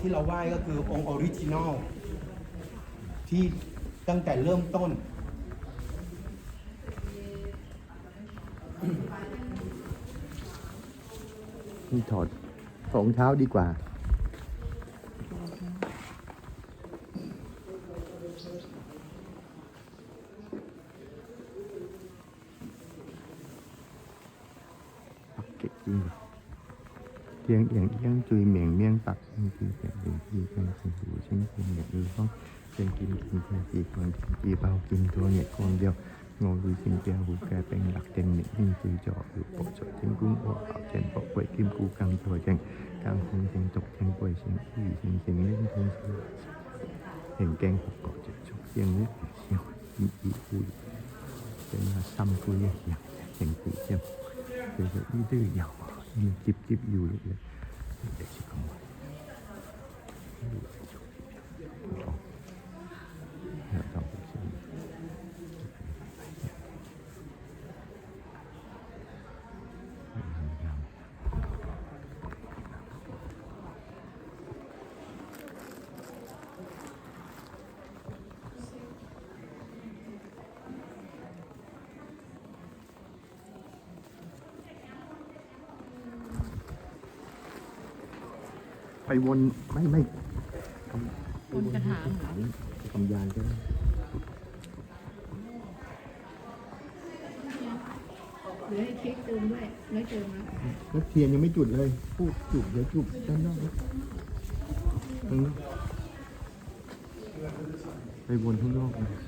ที่เราไหว้ก็คือองค์ออริจินอลที่ตั้งแต่เริ่มต้น นี่ถอดรองเท้าดีกว่า Kệ kim Thiên yển พียงเอียงเอียงจุยเหมียงเมียงตักอิงจีเปียงเอียงจีเปียงสิงหูเช่นเพียงเนี่ยดูห้องเป็นกินกินเพียงจีคนกินจีเบากินตัวเนี่ยคนเดียวงงดูสินเปียงหูแกเป็นหลักเต็มเนี่ยยิ่งจีจ่ออยู่โปะจ่อเชียงกุ้งโอ้เเชียงโปะป่กินกูกังจ่อเชียงกังคงเชียงจกเชียงป่วยเชียงอี้เชียงเชียงเล่นทงเชียงเห็นแกงหกเกาะจะจกเชียงนิดเชียงอีอีอุยเป็นมาซ้ำคุยอย่างเชียงตีเชียงเชียงอีดื้อยาว มีจิบจิบอยู่เลยเด็กชิคกี้พายเราต้องไปชิม ไปวนไม่ไม่ทำวนกระถางเหรอ ทำยานก็ได้หรือให้เค้กเติมด้วยไม่เติมนะแล้วเทียนยังไม่จุดเลยพูดจุดเดี๋ยวจุดด้านนอกนะข้างนอกไปวนข้างนอกนะ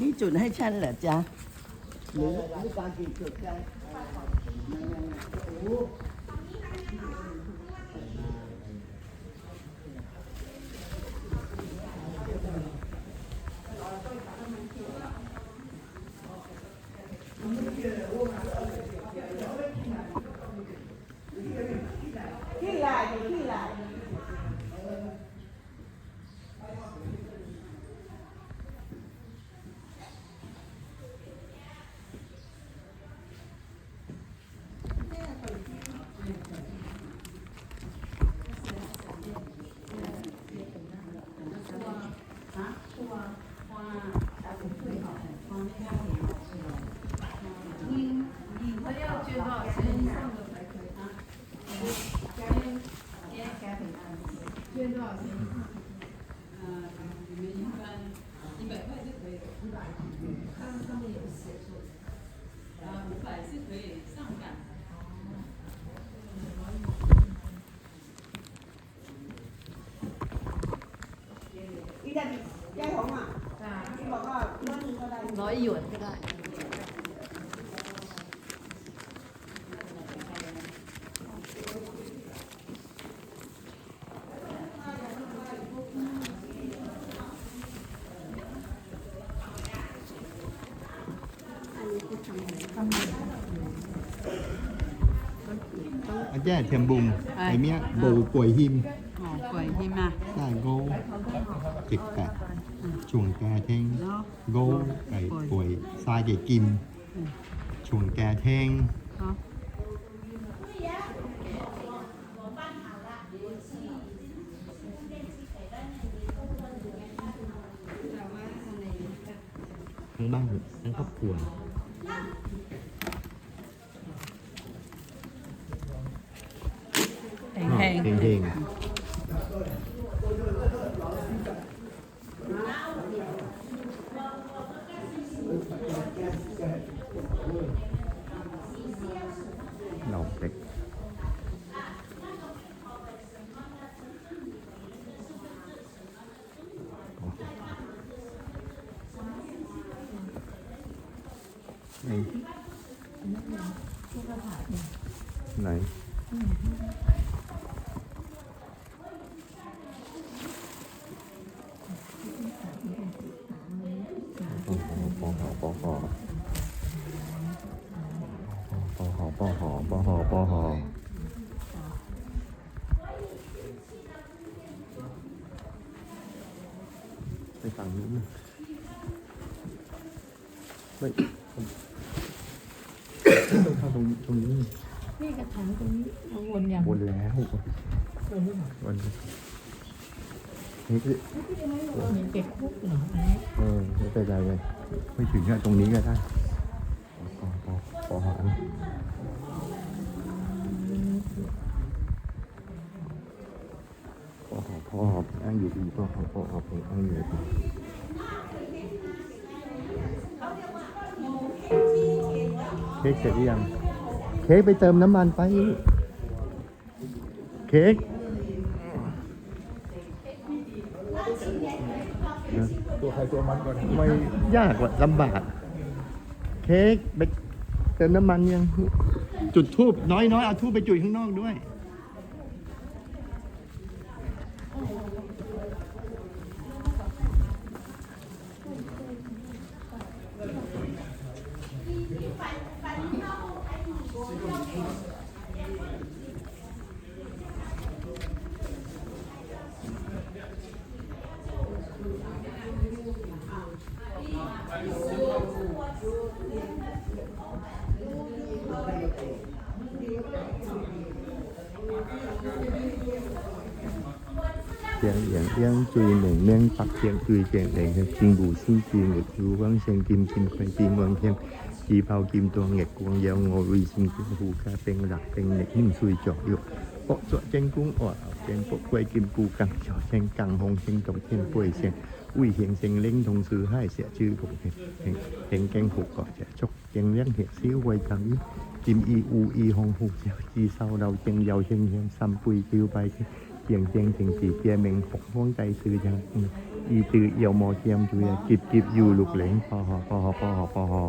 นี่จุดให้ฉันเหรอจ๊ะหรือหรือการกินจุดจ๊ะ ขี้ลายอยู่ขี้ลาย อีดันแก้ของอะที่บอกว่าเรื่องนึงก็ได้ร้อยหยวนก็ได้ แจ้เทียมบุมไอเมียโบป่วยหิมอ๋อป่วยหิมะได้โกจิกกะ chuồng cà then เนาะ gô cày tuổi sai cày kim chuồng cà then เนาะเทั้งบ้านทั้งครอบครัว แห้ง เฮงเฮงเราเด็กไหนไหน ปอหอ ปอหอปอหอปอหอปอหอปอหอไปฝั่งนู้นไม่ต้องเข้าตรงตรงนี้นี่กระถางตรงนี้เราวนอย่างวนแล้ววนนี่ คือมีเป็ดคุกเหรออันนี้เออไม่เป็นไรเลยไม่ถึงอะตรงนี้ก็ได้ปอปอปอหอปอหอปอหอนั่งอยู่ดีปอหอปอหอนั่งอยู่ดีเค้กเสร็จหรือยัง เค้กไปเติมน้ำมันไป เค้ก ตัวมันก่อนไม่ยากว่ะลำบาก เค้กไปเติมน้ำมันยัง จุดทูบน้อยๆเอาทูบไปจุดข้างนอกด้วย เสียงเอียงเอียงจุยเหน่งเมียงปักเสียงอุยเสียงเหนงจิงบูชิงจิงเอ็ดยูวังเสียงกิมกิมควยจีเมืองเข้มจีเผากิมตัวเง็กกวงยาวงอวีชิงจิงหูคาเป็งหลักเป็งเหน็กนิ่งซุยเจอะอยู่ปะเจาะเจงกุ้งอ่อเจงปะควยกิมกูกังจาะเจงกังหงเจงกับเข้ป่วยเสียงอุ้ยเหียงเสียงเล้งทงซื้อให้เสียชื่อผมเห็นเห็นแกงหกกาะจะชกเจงเลี้ยงเห็ดซิ้วไว้ทางนี้กิมอีอูอีหงหูเจียวจีเศร้าเราเจงยาวเจงเฮียมซัมปุยจิวไป เปียงเจียงถึงสีเกียเมงหกห่วงใจซื้อยังอีจือเอียวมอเกียมจุยกิบกิบอยู่ลูกเหลงพอหอพอหอพอหอพอหอ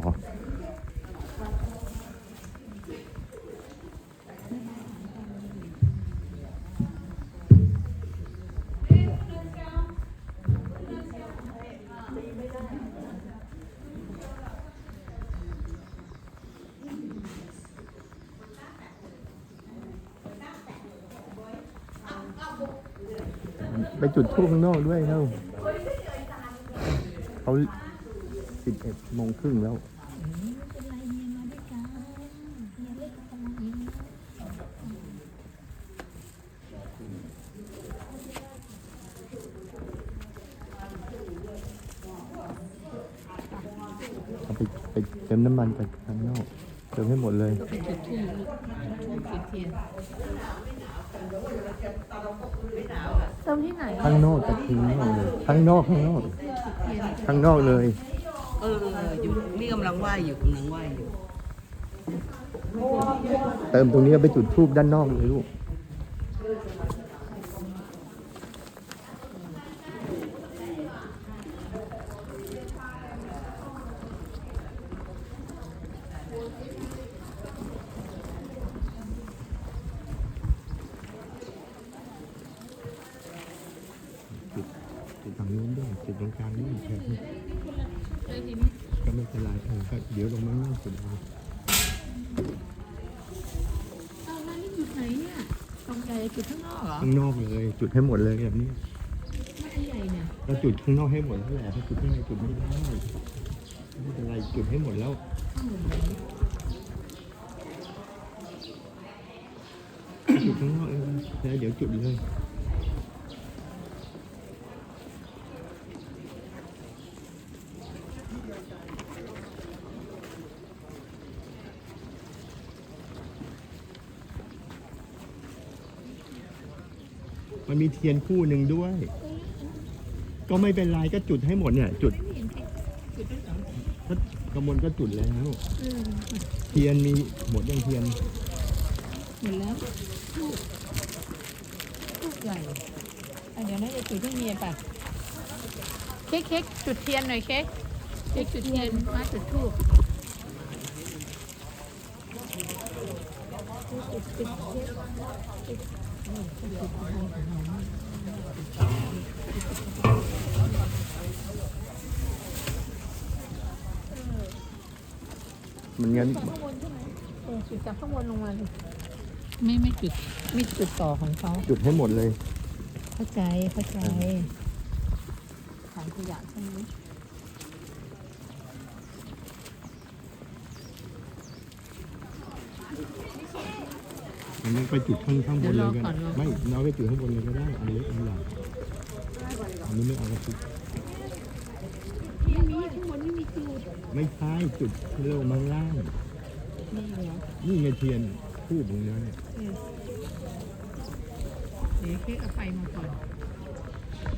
ไปจุดทูบข้างนอกด้วยเท่าเขาสิบเอ็ดโมงครึ่งแล้ว เอาไปไปเติมน้ำมันไปข้างนอก เติมให้หมดเลย จุดทูบจุดทูบเทียนเติมที่ไหนข้างนอกแต่ข้างนอกเลยข้างนอกข้างนอกจุดเทียนข้างนอกเลย เอออยู่นี่กำลังไหว้อยู่กำลังไหว้อยู่ เติมตรงนี้เอาไปจุดทูบด้านนอกเลยลูก จุดตรงกลางนี่แค่นี้เลยทีนี้ก็ไม่เป็นไรเออก็เดี๋ยวลงมานั่งจุดเอาเอาแล้วนี่จุดไหนเนี่ยตรงใจจุดข้างนอกเหรอข้างนอกเลย จุดให้หมดเลยแบบนี้ไม่อันใหญ่เนี่ยเราจุดข้างนอกให้หมดแล้วแหละถ้าจุดข้างในจุดไม่ได้ไม่เป็นไรจุดให้หมดแล้วข้างบนไหนจุดข้างนอกเองแล้วเดี๋ยวจุดเลย มันมีเทียนคู่หนึ่งด้วย ก็ไม่เป็นไรก็จุดให้หมดเนี่ย จุดไม่เห็นใครจุดด้วยเหรอกระมวลก็จุดแล้ว เออเทียนมีหมดยังเทียน หมดแล้วลูกลูกใหญ่อะเดี๋ยวนะจะจุดให้เมียป่ะเค้กเค้กจุดเทียนหน่อยเค้กเค้กจุดเทียนมาจุดทูบ มันงั้นข้างบนใช่ไหมเออจุดจากข้างบนลงมาเลยไม่ไม่จุดไม่จุดต่อของเขาจุดให้หมดเลย เข้าใจเข้าใจถังขยะใช่ไหม มันต้องไปจุดข้างข้างบนเลยกันไม่เราไปจุดข้างบนเลยก็ได้อันเล็กอันใหญ่อันนี้ไม่เอากระตุกไม่มีข้างบนไม่มีจุดไม่ใช่จุดที่เรามาข้างล่างนี่เหรอนี่ไงเทียนคู่ตรงนี้เนี่ยเออเดี๋ยวเค้กเอาไฟมาก่อน